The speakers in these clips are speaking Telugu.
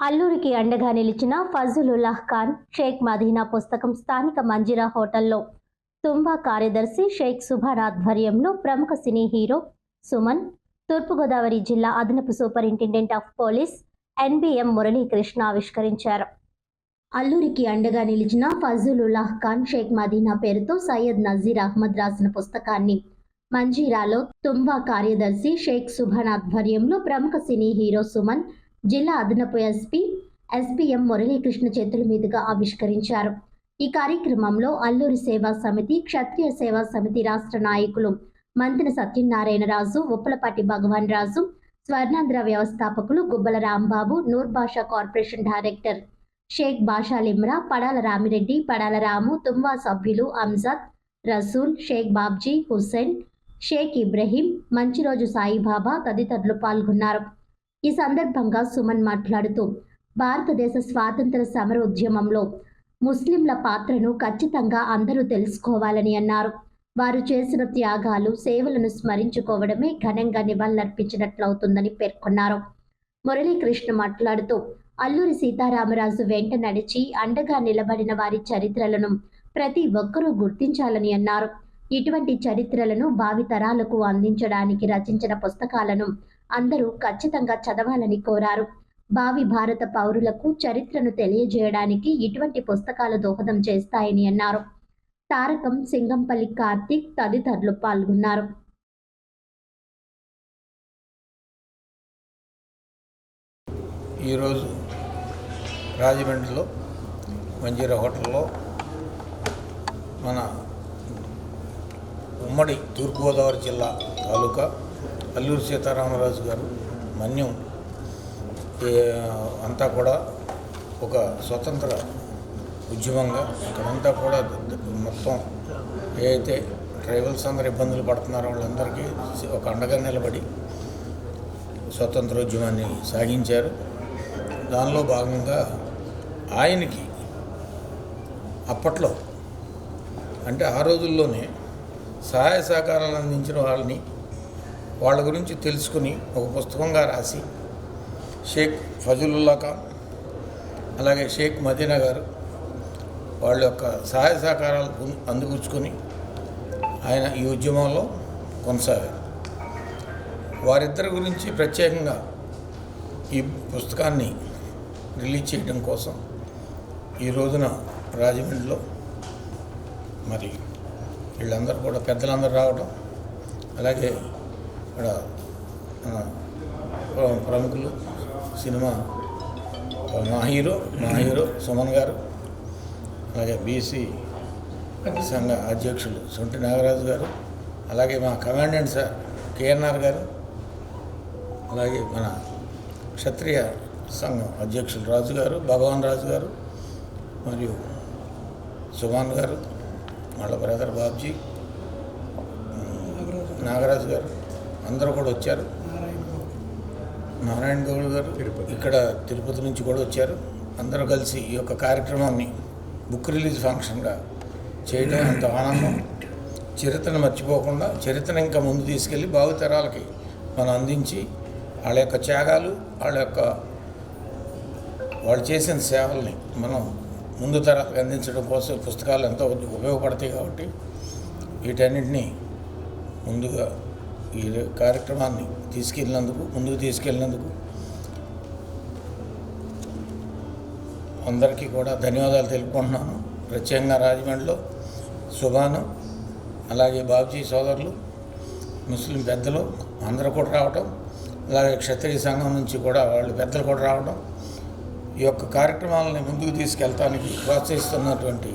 అల్లూరికి అండగా నిలిచిన ఫజులుల్లాహ్ ఖాన్ షేక్ మదీనా పుస్తకం స్థానిక మంజిరా హోటల్లో. తుంబా కార్యదర్శి షేక్ సుభాన్ ఆధ్వర్యంలో ప్రముఖ సినీ హీరో సుమన్ తూర్పుగోదావరి జిల్లా అదనపు superintendent of police NBM Muralikrishna ఆవిష్కరించారు. అల్లూరికి అండగా నిలిచిన ఫజులుల్లాహ్ ఖాన్ షేక్ మదీనా పేరుతో సయ్యద్ నజీర్ అహ్మద్ రాసిన పుస్తకాన్ని మంజీరాలో తుంబా కార్యదర్శి షేక్ సుభాన్ ఆధ్వర్యంలో ప్రముఖ సినీ హీరో సుమన్ జిల్లా అదనపు ఎస్పీ ఎస్పీఎం మురళీకృష్ణ చేతుల మీదుగా ఆవిష్కరించారు. ఈ కార్యక్రమంలో అల్లూరి సేవా సమితి క్షత్రియ సేవా సమితి రాష్ట్ర నాయకులు మంతిన సత్యనారాయణరాజు ఉప్పలపాటి భగవాన్ రాజు స్వర్ణాంధ్ర వ్యవస్థాపకులు గుబ్బల రాంబాబు నూర్ బాషా కార్పొరేషన్ డైరెక్టర్ షేక్ బాషా లిమ్రా పడాల రామిరెడ్డి పడాల రాము తుంబా సభ్యులు అంజద్ రసూల్ షేక్ బాబ్జీ హుస్సేన్ షేక్ ఇబ్రహీం మంచిరోజు సాయిబాబా తదితరులు పాల్గొన్నారు. ఈ సందర్భంగా సుమన్ మాట్లాడుతూ భారతదేశ స్వాతంత్ర సమర ఉద్యమంలో ముస్లింల పాత్రను ఖచ్చితంగా అందరూ తెలుసుకోవాలని అన్నారు. వారు చేసిన త్యాగాలు సేవలను స్మరించుకోవడమే ఘనంగా నివాళులర్పించినట్లవుతుందని పేర్కొన్నారు. మురళీకృష్ణ మాట్లాడుతూ అల్లూరి సీతారామరాజు వెంట నడిచి అండగా నిలబడిన వారి చరిత్రలను ప్రతి ఒక్కరూ గుర్తించాలని అన్నారు. ఇటువంటి చరిత్రలను భావితరాలకు అందించడానికి రచించిన పుస్తకాలను అందరూ ఖచ్చితంగా చదవాలని కోరారు. భావి భారత పౌరులకు చరిత్రను తెలియజేయడానికి ఇటువంటి పుస్తకాలు దోహదం చేస్తాయని అన్నారు. తారకం సింగంపల్లి కార్తీక్ తదితరులు పాల్గొన్నారు. ఈరోజు రాజమండ్రిలో మంజీరా హోటల్లో మన ఉమ్మడి తూర్పుగోదావరి జిల్లా తాలూకా అల్లూరు సీతారామరాజు గారు మన్యం అంతా కూడా ఒక స్వతంత్ర ఉద్యమంగా ఇక్కడంతా కూడా మొత్తం ఏదైతే ట్రైబల్స్ అందరు ఇబ్బందులు పడుతున్నారో వాళ్ళందరికీ ఒక అండగా నిలబడి స్వతంత్రోద్యమాన్ని సాగించారు. దానిలో భాగంగా ఆయనకి అప్పట్లో అంటే ఆ రోజుల్లోనే సహాయ సహకారాలు అందించిన వాళ్ళని వాళ్ళ గురించి తెలుసుకుని ఒక పుస్తకంగా రాసి షేక్ ఫజులుల్లా ఖాన్ అలాగే షేక్ మదీనా గారు వాళ్ళ యొక్క సహాయ సహకారాలు పొంది- అందిపుచ్చుకొని ఆయన ఈ ఉద్యమంలో కొనసాగారు. వారిద్దరి గురించి ప్రత్యేకంగా ఈ పుస్తకాన్ని రిలీజ్ చేయడం కోసం ఈ రోజున రాజమండ్రిలో మరి వీళ్ళందరూ కూడా పెద్దలందరూ రావడం అలాగే ఇక్కడ మన ప్రముఖులు సినిమా మా హీరో మా హీరో సుమన్ గారు అలాగే బీసీ సంఘ అధ్యక్షులు సొంటి నాగరాజు గారు అలాగే మా కమాండెంట్ సార్ కేఎన్ఆర్ గారు అలాగే మన క్షత్రియ సంఘం అధ్యక్షులు రాజు గారు భగవాన్ రాజు గారు మరియు సుమాన్ గారు వాళ్ళ బ్రదర్ బాబ్జీ నాగరాజు గారు అందరూ కూడా వచ్చారు. నారాయణ గౌడ్ గారు ఇక్కడ తిరుపతి నుంచి కూడా వచ్చారు. అందరూ కలిసి ఈ యొక్క కార్యక్రమాన్ని బుక్ రిలీజ్ ఫంక్షన్గా చేయడం ఎంతో ఆనందం. చరిత్రను మర్చిపోకుండా చరిత్రను ఇంకా ముందు తీసుకెళ్ళి భావితరాలకి మనం అందించి వాళ్ళ యొక్క త్యాగాలు వాళ్ళ యొక్క వాళ్ళు చేసిన సేవల్ని మనం ముందు తరాలకు అందించడం కోసం పుస్తకాలు ఎంతో ఉపయోగపడతాయి కాబట్టి వీటన్నింటినీ ముందుగా ఈ కార్యక్రమాన్ని తీసుకెళ్ళినందుకు ముందుకు తీసుకెళ్ళినందుకు అందరికీ కూడా ధన్యవాదాలు తెలుపుకుంటున్నాను. ప్రత్యేకంగా రాజమండ్రిలో సుభాను అలాగే బాబుజీ సోదరులు ముస్లిం పెద్దలు అందరూ కూడా రావటం అలాగే క్షత్రియ సంఘం నుంచి కూడా వాళ్ళు పెద్దలు కూడా రావడం ఈ యొక్క కార్యక్రమాలని ముందుకు తీసుకెళ్తానికి ప్రోత్సహిస్తున్నటువంటి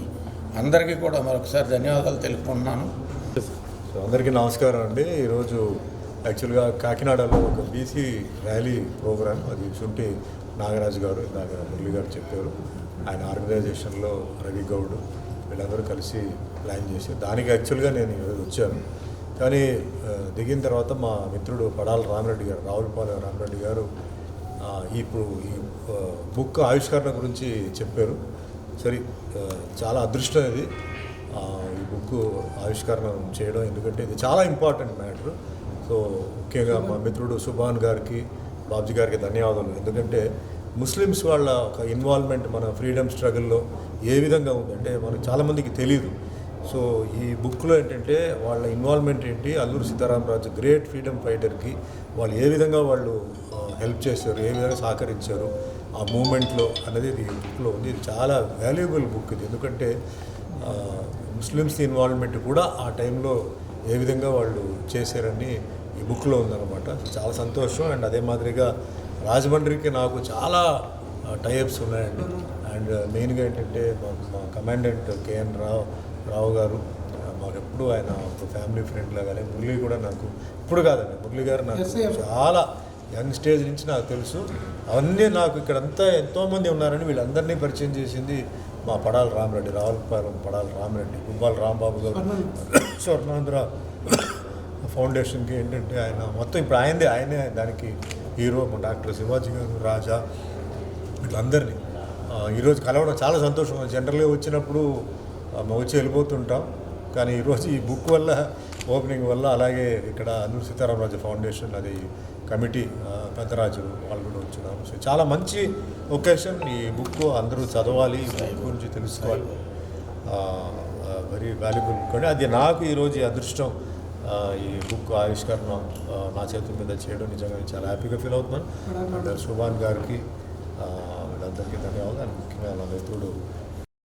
అందరికీ కూడా మరొకసారి ధన్యవాదాలు తెలుపుకుంటున్నాను. సో అందరికీ నమస్కారం అండి. ఈరోజు యాక్చువల్గా కాకినాడలో ఒక బీసీ ర్యాలీ ప్రోగ్రామ్ అది శుంఠి నాగరాజు గారు ఇందాక మురళి గారు చెప్పారు. ఆయన ఆర్గనైజేషన్లో రవి గౌడ్ వీళ్ళందరూ కలిసి ప్లాన్ చేసి దానికి యాక్చువల్గా నేను ఈరోజు వచ్చాను. కానీ దిగిన తర్వాత మా మిత్రుడు పడాల రామరెడ్డి గారు రావులపాలెం రామరెడ్డి గారు ఇప్పుడు ఈ బుక్ ఆవిష్కరణ గురించి చెప్పారు. సరే చాలా అదృష్టం ఇది. ఈ బుక్ ఆవిష్కరణ చేయడం ఎందుకంటే ఇది చాలా ఇంపార్టెంట్ మ్యాటర్. సో ముఖ్యంగా మా మిత్రుడు సుభాన్ గారికి బాబ్జీ గారికి ధన్యవాదాలు. ఎందుకంటే ముస్లిమ్స్ వాళ్ళ ఒక ఇన్వాల్వ్మెంట్ మన ఫ్రీడమ్ స్ట్రగుల్లో ఏ విధంగా ఉందంటే మనకు చాలామందికి తెలియదు సో ఈ బుక్లో ఏంటంటే వాళ్ళ ఇన్వాల్వ్మెంట్ ఏంటి? అల్లూరు సీతారామరాజు గ్రేట్ ఫ్రీడమ్ ఫైటర్కి వాళ్ళు ఏ విధంగా వాళ్ళు హెల్ప్ చేశారు? ఏ విధంగా సహకరించారు? ఆ మూమెంట్లో అనేది ఇది బుక్లో ఉంది. ఇది చాలా వాల్యుబుల్ బుక్ ఇది. ఎందుకంటే ముస్లిమ్స్ ఇన్వాల్వ్మెంట్ కూడా ఆ టైంలో ఏ విధంగా వాళ్ళు చేశారని ఈ బుక్లో ఉందన్నమాట. చాలా సంతోషం. అండ్ అదే మాదిరిగా రాజమండ్రికి నాకు చాలా టైప్స్ ఉన్నాయండి. అండ్ మెయిన్గా ఏంటంటే మా కమాండెంట్ కేఎన్ రావు రావు గారు ఆ, మాకు ఎప్పుడు ఆయన ఒక ఫ్యామిలీ ఫ్రెండ్ లాగానే మురళి కూడా నాకు ఇప్పుడు కాదండి మురళి గారు నాకు చాలా యంగ్ స్టేజ్ నుంచి నాకు తెలుసు. అవన్నీ నాకు ఇక్కడంతా ఎంతోమంది ఉన్నారని వీళ్ళందరినీ పరిచయం చేసింది మా పడాల రామరెడ్డి రావులపాలెం పడాల రామరెడ్డి గుబ్బాల రాంబాబు గారు. స్వర్ణాంధ్ర ఫౌండేషన్కి ఏంటంటే ఆయన మొత్తం ఇప్పుడు ఆయనదే ఆయనే దానికి హీరో మా డాక్టర్ శివాజీ గారు రాజా వీళ్ళందరినీ. ఈరోజు కలవడం చాలా సంతోషం. జనరల్గా వచ్చినప్పుడు వచ్చి వెళ్ళిపోతుంటాం. కానీ ఈరోజు ఈ బుక్ వల్ల ఓపెనింగ్ వల్ల అలాగే ఇక్కడ అల్లూరు సీతారామరాజు ఫౌండేషన్ అది కమిటీ పెద్దరాజు వాళ్ళు కూడా వచ్చినారు. సో చాలా మంచి ఒకేషన్. ఈ బుక్ అందరూ చదవాలి ఈ బుక్ గురించి తెలుసుకోవాలి. Very valuable. అండి అది నాకు ఈరోజు అదృష్టం. ఈ బుక్ ఆవిష్కరణ నా చేతుల మీద చేయడం నిజంగా చాలా హ్యాపీగా ఫీల్ అవుతున్నాను. అండ్ శుభాన్ గారికి ఆ, వీళ్ళందరికీ ధన్యవాదాలు అండ్ ముఖ్యంగా నా మిత్రుడు